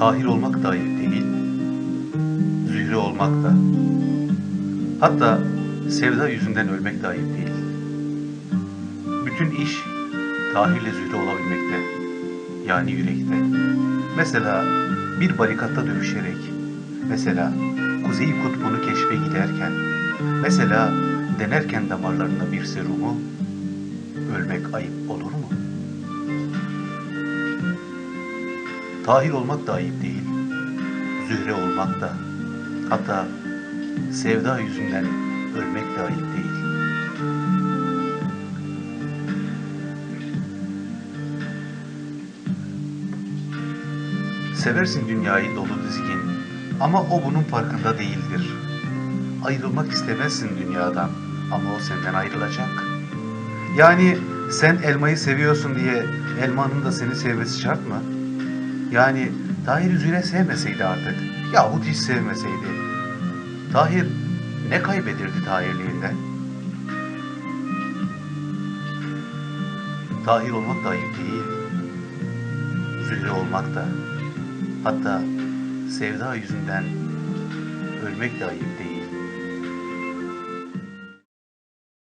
Tahir olmak da ayıp değil, Zühre olmak da. Hatta sevda yüzünden ölmek ayıp değil. Bütün iş Tahir'le Zühre olabilmekte. Yani yürekte. Mesela bir barikatta dövüşerek, mesela Kuzey Kutbu'nu keşfe giderken, mesela denerken damarlarına bir serumu, ölmek ayıp olur mu? Tahir olmak da ayıp değil, Zühre olmak da, hatta sevda yüzünden ölmek de ayıp değil. Seversin dünyayı dolu dizgin ama o bunun farkında değildir. Ayrılmak istemezsin dünyadan ama o senden ayrılacak. Yani sen elmayı seviyorsun diye elmanın da seni sevmesi şart mı? Yani Tahir Zühre sevmeseydi artık yahut hiç sevmeseydi. Tahir ne kaybedirdi Tahirliğinden? Tahir olmak da ayıp değil. Zühre olmak da. Hatta sevda yüzünden ölmek de ayıp değil.